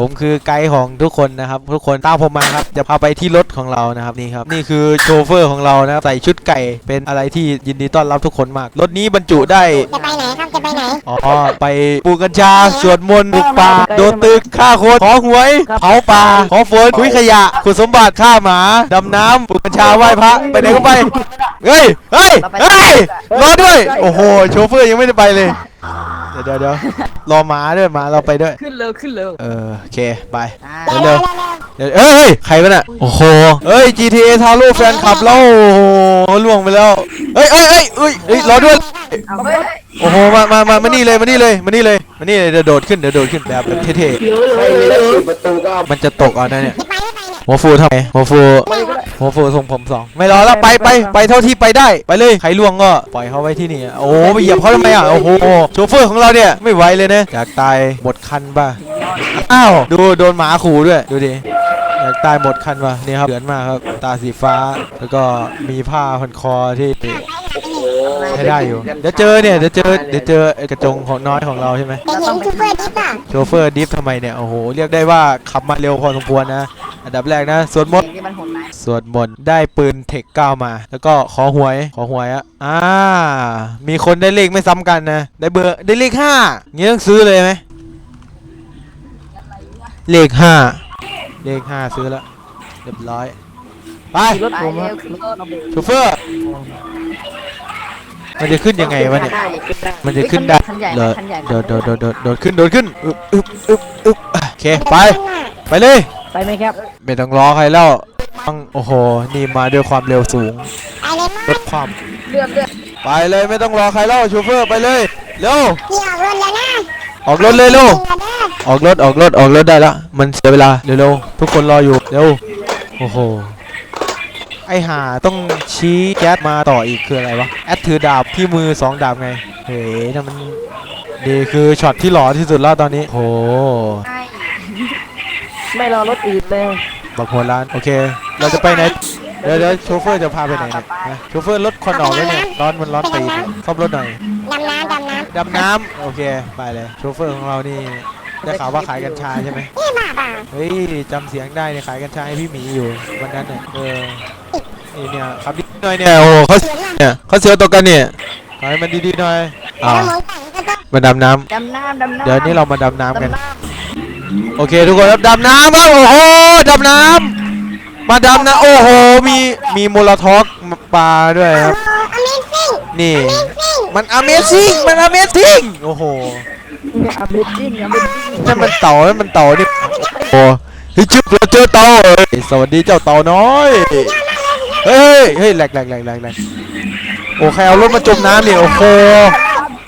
ผมคือไกด์ของทุกคนนะครับทุกคนตามผมมาครับจะพาไปที่รถของเรานะครับนี่ครับนี่คือโชเฟอร์ของเรานะครับใส่ชุดไก่เป็นอะไรที่ยินดีต้อนรับทุกคนมาก รถนี้บรรจุได้จะไปไหนครับจะไปไหนอ๋อไปปลูกกัญชาสวดมนต์ปลูกป่าโดนตึกฆ่าคนขอหวยเผาป่าขอฝนคุยขยะขุดสมบัติฆ่าหมาดำน้ำปลูกกัญชาไหว้พระไปไหนก็ไปเฮ้ยเฮ้ยเฮ้ยรอด้วย โอ้โหโชเฟอร์ยังไม่ได้ไปเลย เดี๋ยวเดี๋ยวเดี๋ยวรอหมาด้วยหมาเราไปด้วย ขึ้นเร็วขึ้นเร็วเออโอเคไปอ่าเร็วเดี๋ยวเอ้ยเฮ้ยใครวะน่ะโอ้โหเฮ้ย GTA ทาโร่แฟนคลับเราโอ้โหล่วงไปแล้วเฮ้ยเฮ้ยเฮ้ยเฮ้ยเฮ้ยรอด้วยเอาไปโอ้โหมามามามานี่เลยมานี่เลยมานี่เลยมานี่เลยเดี๋ยวโดดขึ้นเดี๋ยวโดดขึ้นแบบแบบเท่ไม่มีแล้วปิดประตูก็เอาๆมันจะตกเอานะเนี่ยจะไปไม่ไปเนี่ยหัวฟูทำไมหัวฟู หัวฟูส่งผมสองไม่รอแล้วไปไปไปเท่าที่ไปได้ไปเลยใครล่วงก็ปล่อยเขาไว้ที่นี่อะโอ้โหไปเหยียบเขาทำไมอะโอ้โหโชเฟอร์ของเราเนี่ยไม่ไหวเลยนะอยากตายหมดคันป่ะอ้าวดูโดนหมาขู่ด้วยดูดิอยากตายหมดคันว่ะนี่ครับเหลือนมากครับตาสีฟ้าแล้วก็มีผ้าพันคอที่ใช้ได้อยู่ เดี๋ยวเจอเนี่ย เดี๋ยวเจอ เดี๋ยวเจอไอ้กระจงของน้อยของเราใช่ไหมแต่เห็นซูเปอร์ดิฟอะโชเฟอร์ดิฟทำไมเนี่ย โอ้โห เรียกได้ว่าขับมาเร็วพอสมควรนะ อันดับแรกนะสวดมนต์นี่มันหุ่นไหนสวดมนต์ได้ปืนเทคเก้ามา แล้วก็ขอหวยขอหวยอะอ่า มีคนได้เลขไม่ซ้ำกันนะ ได้เบอร์ได้เลขห้างี้ต้องซื้อเลยไหมเลขห้าเลขห้าซื้อแล้วเรียบร้อย ไปรถผมเร็วขึ้นรถโชเฟอร์ มันจะขึ้นยังไงวะเนี่ยได้ขึ้นได้มันจะขึ้นได้คันใหญ่เหรอคันใหญ่โดดโดดโดดโดดโดดขึ้นโดดขึ้น อึบอึบอึบอึบอะโอเค ไป ไปเลย ไปไหมครับ ไม่ต้องรอใครแล้วต้องโอ้โห นี่มาด้วยความเร็วสูงไปเลยมั้งลดความเลื่อนเลื่อนไปเลยไม่ต้องรอใครแล้วโชเฟอร์ไปเลยเร็วพี่ออกรถแล้วนะออกรถเลยเร็วจริงเหรอเด้อออกรถออกรถออกรถได้ละมันเสียเวลาเร็วเร็วทุกคนรออยู่เร็วโอ้โหไอห่าต้องชี้แก๊สมาต่ออีกคืออะไรวะแอดถือดาบที่มือสองดาบไงเฮ้ยนั่นมันดีคือช็อตที่หล่อที่สุดแล้วตอนนี้โอ้โห ไม่รอรถอื่นเลยบักหัวร้านโอเค เราจะไปไหนเดี๋ยวเดี๋ยวโชเฟอร์จะพาไปไหนเนี่ยฮะโชเฟอร์รถควันออกแล้วเนี่ยร้อนมันร้อนตีนเนี่ยซ่อมรถหน่อยดำน้ำดำน้ดำน้ำโอเคไปเลยโชเฟอร์ของเรานี่ได้ข่าวว่าขายกัญชาใช่ไหมำนี่บ้าเปล่าเฮ้ยจำเสียงได้เนี่ยขายกัญชาให้พี่หมีอยู่วันนั้นเนี่ยเออนี่เนี่ยขับดีหน่อยเนี่ยโอ้โหเขาเสียงอะเนี่ยเขาเสียวตกกันเนี่ยขอให้มันดีๆหน่อยอ่าแล้วหมูไก่ก็ต้องมาดำน้ดำน้ำดำำน้ำเดี๋ยวนี้เรามาดำน้ำกันดำน้ โอเคทุกคนครับดำน้ำครับโอ้โหดำน้ำมาดำนะโอ้โหมีมีโมลทอกปลาด้วยครับโอ้ amazing นี่ amazing มัน Amazing มัน Amazing โอ้โหำเนี่ยอเมจิ้งอเมจิ้งนั่นมันเต่านั่นมันเต่านี่โอ้เฮ้ยจุ๊บเราเจอเต่าเอ้ยสวัสดีเจ้าเต่าน้อย เฮ้ยเฮ้ยแหลกแหลกแหลกแหลกแหลกโอ้ใครเอารถมาจมน้ำเนี่ยโอ้โห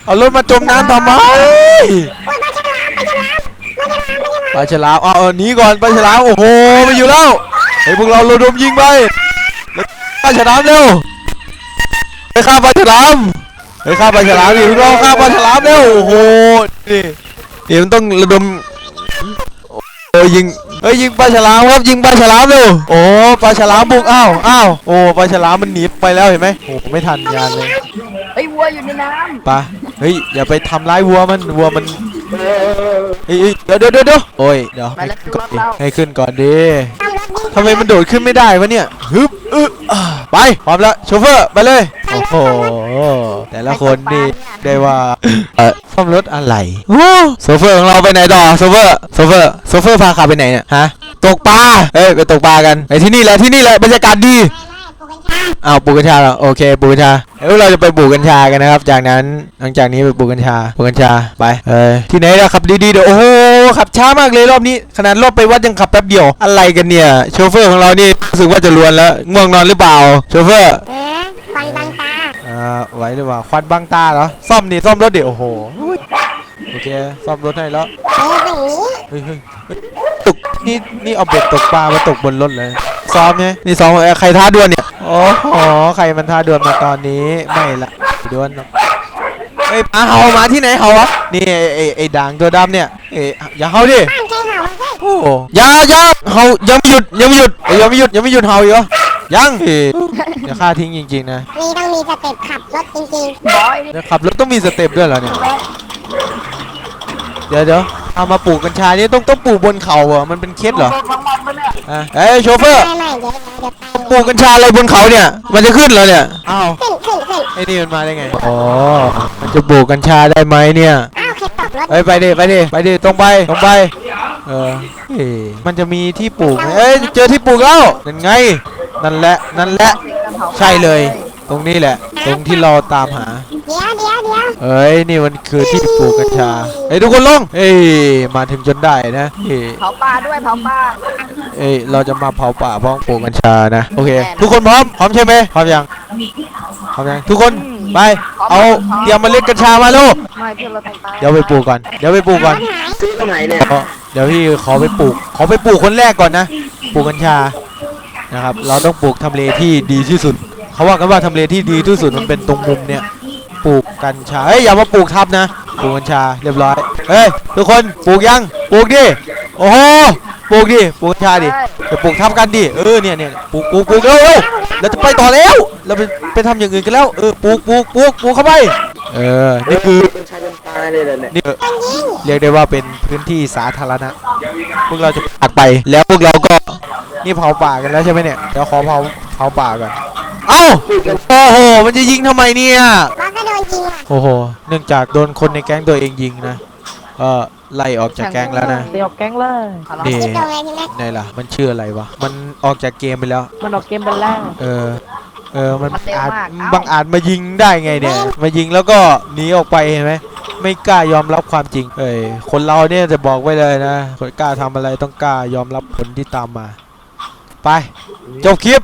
เอารถมาจมน้ำทำไมโอ้ยปลาฉลาม ปลาฉลามปลาฉลามปลาฉลามปลาฉลามเอาเอาหนีก่อนปลาฉลามโอ้โหไม่อยู่แล้วเฮ้ยพวกเราระดมยิงไปปลาฉลามเร็วไปฆ่าปลาฉลามไปฆ่าปลาฉลามดิพวกเราฆ่าปลาฉลามเร็วโอ้โหนี่นี่มันต้องระดมเออยิงเฮ้ยยิงปลาฉลามครับยิงปลาฉลามเร็วโอ้ปลาฉลามบุกอ้าวอ้าวโอ้ปลาฉลามมันหนีไปแล้วเห็นไหมโอ้ไม่ทันงานเลยไอ้ยวัวอยู่ในน้ปลาเฮ้ยอย่าไปทำร้ายวัวมันวัวมัน เฮ้ยเฮ้ยเดี๋ยวเดี๋ยวเดี๋ยวเดี๋ยวโอ้ยเดี๋ยวให้ขึ้นก่อนดิให้ขึ้นก่อนดิทำรถยิ่งทำไมมันโดดขึ้นไม่ได้วะเนี่ยฮึบอึอ่าไปพร้อมแล้วโชเฟอร์ไปเลยโอ้โหแต่ละคนนี่ได้ว่าเออซ่อมรถอะไรโอ้โซเฟอร์ของเราไปไหนต่อโซเฟอร์โซเฟอร์โซเฟอร์พาขับไปไหนเนี่ยฮะตกปลาเอ้ยไปตกปลากันไอ้ที่นี่แหละที่นี่แหละบรรยากาศดี อ้าวปลูกกัญชาเหรอโอเคปลูกกัญชาเอ้ยเราจะไปปลูกกัญชากันนะครับ จากนั้นหลังจากนี้ไปปลูกกัญชาปลูกกัญชาไปเออที่ไหนล่ะขับดีๆเดี๋ยวโอ้โหขับช้ามากเลยรอบนี้ขนาดรอบไปวัดยังขับแป๊บเดียวอะไรกันเนี่ยโชเฟอร์ของเรานี่รู้สึกว่าจะลวนแล้วง่วงนอนหรือเปล่าโชเฟอร์เออควันบังตาอ่าไหวหรือเปล่าควันบังตาเหรอซ่อมนี่ซ่อมรถเดี๋ยวโอ้โหโอเคซ่อมรถให้แล้วเออเป็นอย่างนี้เฮ้ยเฮ้ยเฮ้ยตกนี่นี่เอาเบ็ดตกปลามาตกบนรถเลยซ้อมไงนี่ซ้อมเอ้ยใครท้าดวลเนี่ยโอ้โหใครมันท้าดวลมาตอนนี้ไม่ละดวลหรอกเฮ้ยหมาเห่าหมาที่ไหนเห่าวะนี่ไอ้ไอ้ไอ้ด่างตัวดำเนี่ยเอ้ยอย่าเห่าดิบ้านใครเห่าเฮ้ยโอ้โหอย่าอย่าเห่ายังไม่หยุดยังไม่หยุดเอ้ยยังไม่หยุดยังไม่หยุดเห่าอีกเหรอยังเอ้ยอย่าฆ่าทิ้งจริงๆนะมีต้องมีสเต็ปขับรถจริงำบอยนี่เดี๋ยวขับรถต้องมีสเต็ปด้วยเหรอเนี่ยเดี๋ยวเดี๋ยว เอามาปลูกกัญชานี่ต้องต้องปลูกบนเขาเหรอมันเป็นเคสเหรอทั้งวันปะเนี่ยอะเอ้ยโชเฟอร์ไม่ไม่เดี๋ยวเดี๋ยวไปปลูกกัญชาอะไรบนเขาเนี่ย มันจะขึ้นเหรอเนี่ยอ้าวขึ้นขึ้นขึ้นไอ้นี่มันมาได้ไงอ๋อมันจะปลูกกัญชาได้ไหมเนี่ยอ้าวใครตกรถเอ้ยไปดิไปดิไปดิตรงไปตรงไปเออเอ้ยมันจะมีที่ปลูกไหมเอ้ยเจอที่ปลูกแล้วนั่นไง นั่นแหละนั่นแหละใช่เลย ตรงนี้แหละ ตรงที่เราตามหาเดี๋ยวเดี๋ยวเดี๋ยวเอ้ยนี่มันคือที่ปลูกกัญชาเอ้ยทุกคนลงเอ้ยมาถึงจนได้นะเอ้ยเผาปลาด้วยเผาปลาเอ้ยเราจะมาเผาป่าพร้อมปลูกกัญชานะโอเค ทุกคนพร้อมพร้อมใช่ไหมพร้อมยังพร้อมยังทุกคนไปเอาเตรียมเมล็ดกัญชามาลูกไม่เพื่อนเราต้องตายเดี๋ยวไปปลูกก่อนเดี๋ยวไปปลูกก่อนรถหายซื้อตรงไหนเนี่ยขอเดี๋ยวพี่ขอไปปลูก ขอไปปลูกคนแรกก่อนนะปลูกกัญชานะครับ เราต้องปลูกทำเลที่ดีที่สุด เขาว่ากันว่าทำเลที่ดีที่สุดมันเป็นตรงมุมเนี่ย ปลูกกัญชาเฮ้ยอย่ามาปลูกทับนะปลูกกัญชาเรียบร้อยเฮ้ยทุกคนปลูกยังปลูกดิโอ้โหปลูกดิปลูกกัญชาดิจะปลูกทับกันดิเออเนี่ยเนี่ยปลูกปลูกปลูกเร็วเร็วเราจะไปต่อแล้วเราไปไปทำอย่างอื่นกันแล้วเออปลูกปลูกปลูกปลูกเข้าไปเออนี่คือเป็นชายเป็นตายเลยเหรอเนี่ยนี่เรียกได้ว่าเป็นพื้นที่สาธารณะพวกเราจะปักไปแล้วพวกเราก็นี่เผาป่ากันแล้วใช่ไหมเนี่ยเดี๋ยวขอเผาเผาป่าก่อนเอ้าโอ้โหมันจะยิงทำไมเนี่ยมันก็ โดนยิงอะโอ้โห เนื่องจากโดนคนในแก๊งตัวเองยิงนะเออไล่ออกจากแก๊งแล้วนะ เดี๋ยวแก๊งเลยนี่คิดตรงไงใช่ไหมไหนล่ะ มันชื่ออะไรวะ มันออกจากเกมไปแล้ว มันออกเกมเป็นแล้ว เออ เออ มันมันเร็วอาจมากเอ้าบางอาจมายิงได้ไงเนี่ย มายิงแล้วก็หนีออกไปเห็นไหมไม่กล้ายอมรับความจริง เอ้ย คนเราเนี่ยจะบอกไว้เลยนะ คนกล้าทำอะไรต้องกล้ายอมรับผลที่ตามมา ไป จบคลิป